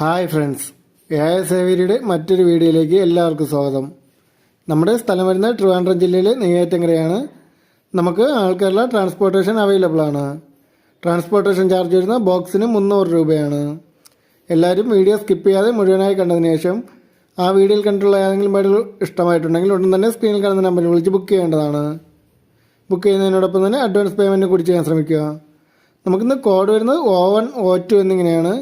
Hi friends. S സേവരിയുടെ മറ്റൊരു വീഡിയോയിലേക്ക് എല്ലാവർക്കും സ്വാഗതം. നമ്മുടെ സ്ഥലം വരുന്ന ട്രിവാൻഡ്രം ജില്ലയിലെ നെയ്യാറ്റങ്കരയാണ് നമുക്ക് ആൾക്കാരുള്ള ട്രാൻസ്പോർട്ടേഷൻ അവൈലബിൾ ആണ്. ട്രാൻസ്പോർട്ടേഷൻ ചാർജ് വരുന്ന ബോക്സിന് മുന്നൂറ് രൂപയാണ്. എല്ലാവരും വീഡിയോ സ്കിപ്പ് ചെയ്യാതെ മുഴുവനായി കണ്ടതിന് ശേഷം ആ വീഡിയോയിൽ കണ്ടിട്ടുള്ള ഏതെങ്കിലും പേരുകൾ ഇഷ്ടമായിട്ടുണ്ടെങ്കിൽ ഉടൻ തന്നെ സ്ക്രീനിൽ കാണുന്ന നമ്പറിൽ വിളിച്ച് ബുക്ക് ചെയ്യേണ്ടതാണ്. ബുക്ക് ചെയ്യുന്നതിനോടൊപ്പം തന്നെ അഡ്വാൻസ് പേയ്മെന്റ് കൂടി ചെയ്യാൻ ശ്രമിക്കുക. നമുക്കിന്ന് കോഡ് വരുന്നത് ഒ വൺ ഒ ടു എന്നിങ്ങനെയാണ്.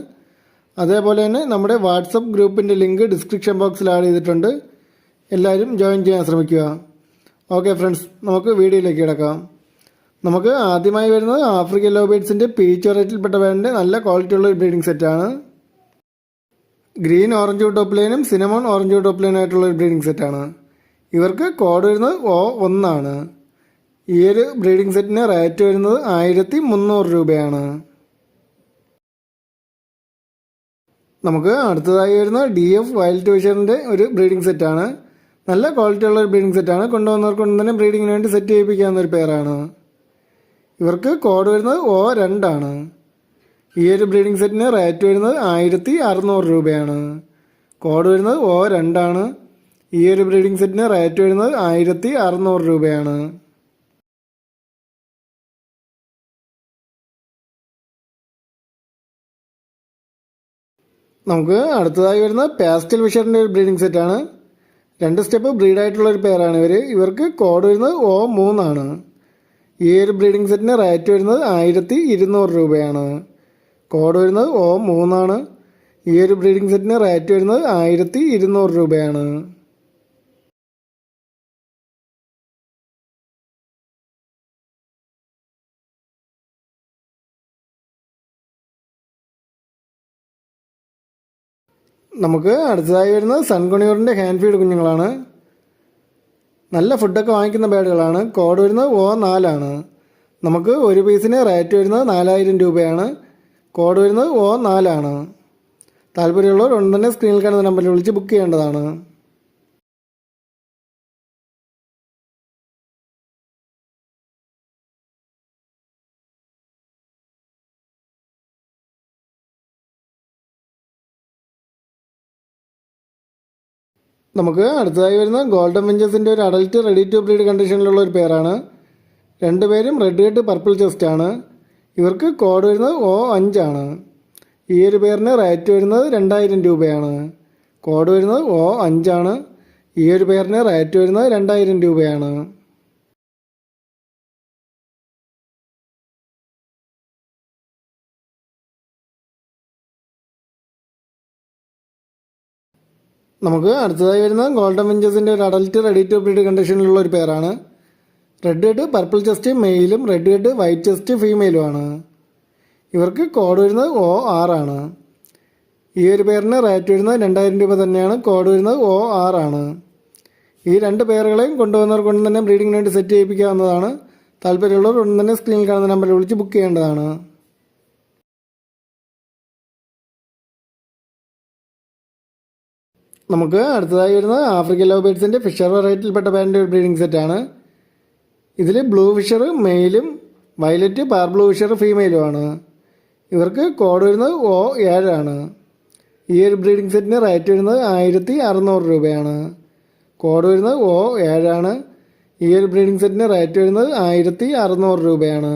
അതേപോലെ തന്നെ നമ്മുടെ വാട്സപ്പ് ഗ്രൂപ്പിന്റെ ലിങ്ക് ഡിസ്ക്രിപ്ഷൻ ബോക്സിൽ ആഡ് ചെയ്തിട്ടുണ്ട്. എല്ലാവരും ജോയിൻ ചെയ്യാൻ ശ്രമിക്കുക. ഓക്കെ ഫ്രണ്ട്സ് നമുക്ക് വീഡിയോയിലേക്ക് കിടക്കാം. നമുക്ക് ആദ്യമായി വരുന്നത് ആഫ്രിക്കൻ ലോബേഡ്സിന്റെ പീച്ച് വെറൈറ്റിയിൽപ്പെട്ട ബാൻഡിന്റെ നല്ല ക്വാളിറ്റിയുള്ള ബ്രീഡിംഗ് സെറ്റാണ് ഗ്രീൻ ഓറഞ്ച് ടോപ്പ് ലൈനും സിനമോൺ ഓറഞ്ച് ടോപ്പ് ലൈൻ ആയിട്ടുള്ള ഒരു ബ്രീഡിംഗ് സെറ്റാണ് ഇവർക്ക് കോഡ് വരുന്നത് ഓ ഒന്നാണ്. ഈ ഒരു ബ്രീഡിംഗ് സെറ്റിന് റേറ്റ് വരുന്നത് ആയിരത്തി മുന്നൂറ് രൂപയാണ്. നമുക്ക് അടുത്തതായി വരുന്ന ഡി എഫ് വൈൽഡ് വിഷറിന്റെ ഒരു ബ്രീഡിംഗ് സെറ്റാണ് നല്ല ക്വാളിറ്റി ഉള്ള ഒരു ബ്രീഡിംഗ് സെറ്റാണ് കൊണ്ടുവന്നവർക്ക് കൊണ്ട് തന്നെ ബ്രീഡിങ്ങിന് വേണ്ടി സെറ്റ് ചെയ്യിപ്പിക്കാവുന്ന ഒരു പേരാണ് ഇവർക്ക് കോഡ് വരുന്നത് ഓ രണ്ടാണ് ഈ ഒരു ബ്രീഡിംഗ് സെറ്റിന് റേറ്റ് വരുന്നത് ആയിരത്തി അറുന്നൂറ് രൂപയാണ്. കോഡ് വരുന്നത് ഓ രണ്ടാണ് ഈ ഒരു ബ്രീഡിംഗ് സെറ്റിന് റേറ്റ് വരുന്നത് ആയിരത്തി അറുന്നൂറ് രൂപയാണ്. നമുക്ക് അടുത്തതായി വരുന്ന പാസ്റ്റൽ വിഷറിന്റെ ഒരു ബ്രീഡിംഗ് സെറ്റാണ് രണ്ട് സ്റ്റെപ്പ് ബ്രീഡായിട്ടുള്ള ഒരു പേരാണ് ഇവർ ഇവർക്ക് കോഡ് വരുന്നത് ഓ മൂന്നാണ് ഈ ഒരു ബ്രീഡിംഗ് സെറ്റിന് റേറ്റ് വരുന്നത് ആയിരത്തി ഇരുന്നൂറ് രൂപയാണ്. കോഡ് വരുന്നത് ഓ മൂന്നാണ്. ഈ ഒരു ബ്രീഡിംഗ് സെറ്റിന് റേറ്റ് വരുന്നത് ആയിരത്തി ഇരുന്നൂറ് രൂപയാണ്. നമുക്ക് അടുത്തതായി വരുന്നത് സൺകുണിയൂറിന്റെ ഹാൻഡ് ഫീഡ് കുഞ്ഞുങ്ങളാണ്. നല്ല ഫുഡൊക്കെ വാങ്ങിക്കുന്ന ബേഡുകളാണ് കോഡ് വരുന്നത് ഓ നാലാണ്. നമുക്ക് ഒരു പീസിന് റേറ്റ് വരുന്നത് നാലായിരം രൂപയാണ്. കോഡ് വരുന്നത് ഓ നാലാണ്. താല്പര്യമുള്ളവർ ഉടൻ തന്നെ സ്ക്രീനിൽ കാണുന്ന നമ്പറിൽ വിളിച്ച് ബുക്ക് ചെയ്യേണ്ടതാണ്. നമുക്ക് അടുത്തതായി വരുന്ന ഗോൾഡൻ വെഞ്ചേഴ്സിന്റെ ഒരു അഡൽറ്റ് റെഡി ടു ബ്രീഡ് കണ്ടീഷനിലുള്ള ഒരു പേരാണ് രണ്ടുപേരും റെഡ് ഹെഡ് പർപ്പിൾ ചെസ്റ്റ് ആണ്. ഇവർക്ക് കോഡ് വരുന്നത് ഒ അഞ്ചാണ് ഈ ഒരു പേരിന് റേറ്റ് വരുന്നത് രണ്ടായിരം രൂപയാണ്. കോഡ് വരുന്നത് ഒ അഞ്ചാണ് ഈ ഒരു പേരിന് റേറ്റ് വരുന്നത് രണ്ടായിരം രൂപയാണ്. നമുക്ക് അടുത്തതായി വരുന്നത് ഗോൾഡൻ വെഞ്ചേഴ്സിന്റെ ഒരു അഡൽറ്റ് റെഡി ടു ബ്രീഡ് കണ്ടീഷനിലുള്ള ഒരു പേരാണ് റെഡ് ഹെഡ് പർപ്പിൾ ചെസ്റ്റ് മെയിലും റെഡ് ഹെഡ് വൈറ്റ് ചെസ്റ്റ് ഫീമെയിലുമാണ് ഇവർക്ക് കോഡ് വരുന്നത് ഒ ആണ്. ഈ ഒരു പേരിന് റേറ്റ് വരുന്നത് രണ്ടായിരം രൂപ തന്നെയാണ്. കോഡ് വരുന്നത് ഒ ആണ്. ഈ രണ്ട് പേരുകളെയും കൊണ്ടുവന്നവർ കൊണ്ട് തന്നെ ബ്രീഡിങ്ങിന് വേണ്ടി സെറ്റ് ചെയ്യിപ്പിക്കാവുന്നതാണ്. താല്പര്യമുള്ളവർ ഉടൻ തന്നെ സ്ക്രീനിൽ കാണുന്ന നമ്പറിൽ വിളിച്ച് ബുക്ക് ചെയ്യേണ്ടതാണ്. നമുക്ക് അടുത്തതായി വരുന്നത് ആഫ്രിക്കൻ ലവ് ബേഡ്സിന്റെ ഫിഷർ വെറൈറ്റിയിൽപ്പെട്ട പാരന്റെ ഒരു ബ്രീഡിംഗ് സെറ്റാണ് ഇതിൽ ബ്ലൂ ഫിഷർ മെയിലും വയലറ്റ് പാർ ബ്ലൂ ഫിഷർ ഫീമെയിലുമാണ് ഇവർക്ക് കോഡ് വരുന്നത് ഒ ഏഴാണ് ഈ ഒരു ബ്രീഡിംഗ് സെറ്റിന് റേറ്റ് വരുന്നത് ആയിരത്തി അറുന്നൂറ് രൂപയാണ്. കോഡ് വരുന്നത് ഒ ഏഴാണ് ഈ ഒരു ബ്രീഡിംഗ് സെറ്റിന് റേറ്റ് വരുന്നത് ആയിരത്തി അറുന്നൂറ് രൂപയാണ്.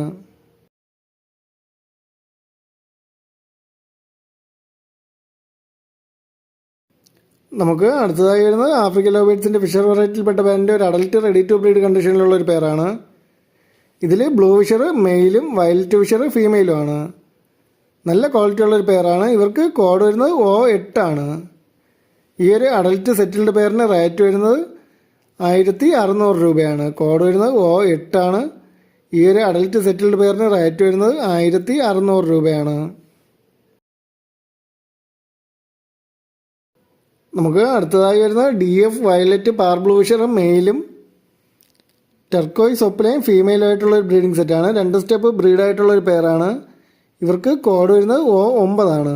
നമുക്ക് അടുത്തതായി വരുന്നത് ആഫ്രിക്കൻ ലോബേഡ്സിന്റെ ഫിഷർ വെറൈറ്റിയിൽപ്പെട്ട പേരിന്റെ ഒരു അഡൽട്ട് റെഡി ടു ബ്രീഡ് കണ്ടീഷനിലുള്ള ഒരു പേരാണ്. ഇതിൽ ബ്ലൂ ഫിഷർ മെയിലും വയലറ്റ് ഫിഷർ ഫീമെയിലുമാണ് നല്ല ക്വാളിറ്റി ഉള്ള ഒരു പേരാണ്. ഇവർക്ക് കോഡ് വരുന്നത് ഒ എട്ടാണ് ഈ ഒരു അഡൽട്ട് സെറ്റിൽഡ് പേരിന് റേറ്റ് വരുന്നത് ആയിരത്തി അറുന്നൂറ് രൂപയാണ്. കോഡ് വരുന്നത് ഒ എട്ടാണ് ഈ ഒരു അഡൽട്ട് സെറ്റിൽഡ് പേരിന് റേറ്റ് വരുന്നത് ആയിരത്തി അറുന്നൂറ് രൂപയാണ്. നമുക്ക് അടുത്തതായി വരുന്ന ഡി എഫ് വയലറ്റ് ബ്ലൂഷർ മെയിലും ടെർക്കോയ് സൊപ്പിലെയും ഫീമെയിലായിട്ടുള്ള ഒരു ബ്രീഡിംഗ് സെറ്റാണ് രണ്ട് സ്റ്റെപ്പ് ബ്രീഡായിട്ടുള്ള ഒരു പേരാണ് ഇവർക്ക് കോഡ് വരുന്നത് ഒ ഒമ്പതാണ്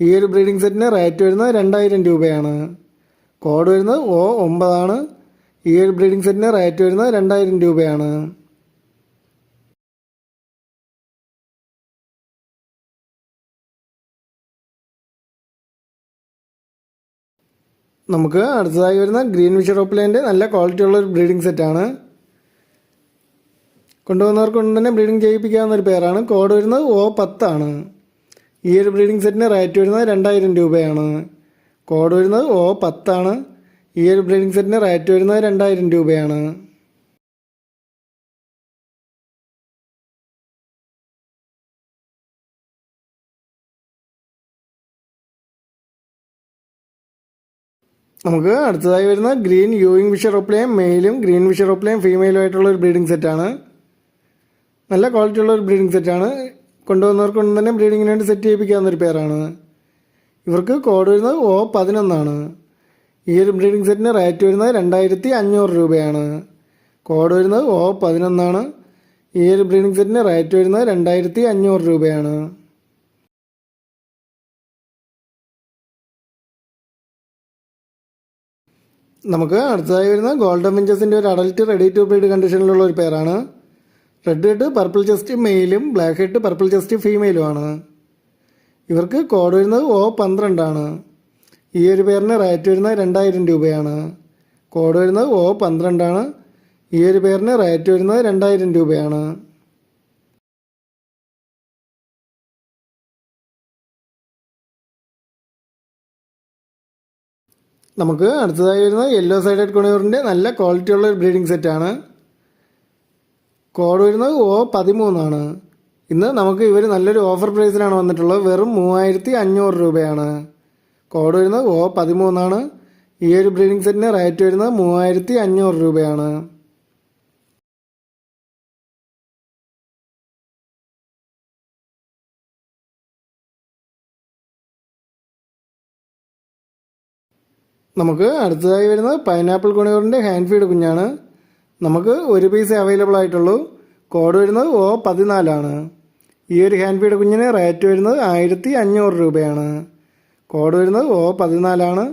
ഈ ഒരു ബ്രീഡിംഗ് സെറ്റിന് റേറ്റ് വരുന്നത് രണ്ടായിരം രൂപയാണ്. കോഡ് വരുന്നത് ഒ ഒമ്പതാണ് ഈ ഒരു ബ്രീഡിംഗ് സെറ്റിന് റേറ്റ് വരുന്നത് രണ്ടായിരം രൂപയാണ്. നമുക്ക് അടുത്തതായി വരുന്ന ഗ്രീൻ വിഷർ ഓപ്ലേന്റെ നല്ല ക്വാളിറ്റി ഉള്ള ഒരു ബ്രീഡിംഗ് സെറ്റാണ് കൊണ്ടുവന്നവർക്ക് കൊണ്ട് തന്നെ ബ്രീഡിംഗ് ചെയ്യിപ്പിക്കാവുന്ന ഒരു പേരാണ്. കോഡ് വരുന്നത് ഒ പത്താണ് ഈ ഒരു ബ്രീഡിംഗ് സെറ്റിന് റേറ്റ് വരുന്നത് രണ്ടായിരം രൂപയാണ്. കോഡ് വരുന്നത് ഒ പത്താണ് ഈ ഒരു ബ്രീഡിംഗ് സെറ്റിന് റേറ്റ് വരുന്നത് രണ്ടായിരം രൂപയാണ്. നമുക്ക് അടുത്തതായി വരുന്ന ഗ്രീൻ യൂയിങ് ഫിഷർ ഒപ്ലയും മെയിലും. ഗ്രീൻ ഫിഷർ ഒപ്ലയും ഫീമെയിലും ആയിട്ടുള്ള ഒരു ബ്രീഡിംഗ് സെറ്റാണ് നല്ല ക്വാളിറ്റി ഉള്ള ഒരു ബ്രീഡിംഗ് സെറ്റാണ് കൊണ്ടുവന്നവർക്ക് കൊണ്ട് തന്നെ ബ്രീഡിങ്ങിന് വേണ്ടി സെറ്റ് ചെയ്യിപ്പിക്കാവുന്ന ഒരു പേരാണ് ഇവർക്ക് കോഡ് വരുന്നത് ഓ പതിനൊന്നാണ്. ഈ ഒരു ബ്രീഡിംഗ് സെറ്റിന് റേറ്റ് വരുന്നത് രണ്ടായിരത്തി അഞ്ഞൂറ് രൂപയാണ്. കോഡ് വരുന്നത് ഓ പതിനൊന്നാണ്. ഈ ഒരു ബ്രീഡിംഗ് സെറ്റിന് റേറ്റ് വരുന്നത് രണ്ടായിരത്തി അഞ്ഞൂറ് രൂപയാണ്. നമുക്ക് അടുത്തതായി വരുന്ന ഗോൾഡൻ വിഞ്ചസിന്റെ ഒരു അഡൽറ്റ് റെഡി ടു ബ്രീഡ് കണ്ടീഷനിലുള്ള ഒരു പേരാണ് റെഡ് ഹെഡ് പർപ്പിൾ ചെസ്റ്റ് മെയിലും ബ്ലാക്ക് ഹെഡ് പർപ്പിൾ ചെസ്റ്റ് ഫീമെയിലുമാണ് ഇവർക്ക് കോഡ് വരുന്നത് ഒ പന്ത്രണ്ടാണ് ഈ ഒരു പേരിന് റേറ്റ് വരുന്നത് രണ്ടായിരം രൂപയാണ്. കോഡ് വരുന്നത് ഒ പന്ത്രണ്ടാണ് ഈ ഒരു പേരിന് റേറ്റ് വരുന്നത് രണ്ടായിരം രൂപയാണ്. നമുക്ക് അടുത്തതായി വരുന്നത് യെല്ലോ സൈഡഡ് കൊണിയൂറിന്റെ നല്ല ക്വാളിറ്റിയുള്ള ഒരു ബ്രീഡിംഗ് സെറ്റാണ് കോഡ് വരുന്നത് ഓ പതിമൂന്നാണ് ഇന്ന് നമുക്ക് ഇവർ നല്ലൊരു ഓഫർ പ്രൈസിലാണ് വന്നിട്ടുള്ളത്. വെറും മൂവായിരത്തി അഞ്ഞൂറ് രൂപയാണ്. കോഡ് വരുന്നത് ഓ പതിമൂന്നാണ്. ഈ ഒരു ബ്രീഡിംഗ് സെറ്റിന് റേറ്റ് വരുന്നത് മൂവായിരത്തി അഞ്ഞൂറ് രൂപയാണ്. നമുക്ക് അടുത്തതായി വരുന്നത് പൈനാപ്പിൾ കുണിയൂറിന്റെ ഹാൻഡ് ഫീഡ് കുഞ്ഞാണ്. നമുക്ക് ഒരു പീസ് അവൈലബിൾ ആയിട്ടുള്ളൂ. കോഡ് വരുന്നത് ഓ പതിനാലാണ്. ഈ ഒരു ഹാൻഡ് ഫീഡ് കുഞ്ഞിന് റേറ്റ് വരുന്നത് ആയിരത്തി അഞ്ഞൂറ് രൂപയാണ്. കോഡ് വരുന്നത് ഓ പതിനാലാണ്.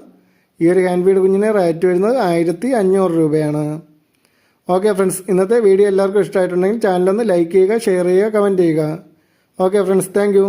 ഈ ഒരു ഹാൻഡ് ഫീഡ് കുഞ്ഞിന് റേറ്റ് വരുന്നത് ആയിരത്തി അഞ്ഞൂറ് രൂപയാണ്. ഓക്കെ ഫ്രണ്ട്സ് ഇന്നത്തെ വീഡിയോ എല്ലാവർക്കും ഇഷ്ടമായിട്ടുണ്ടെങ്കിൽ ചാനലൊന്ന് ലൈക്ക് ചെയ്യുക ഷെയർ ചെയ്യുക കമന്റ് ചെയ്യുക. Okay friends thank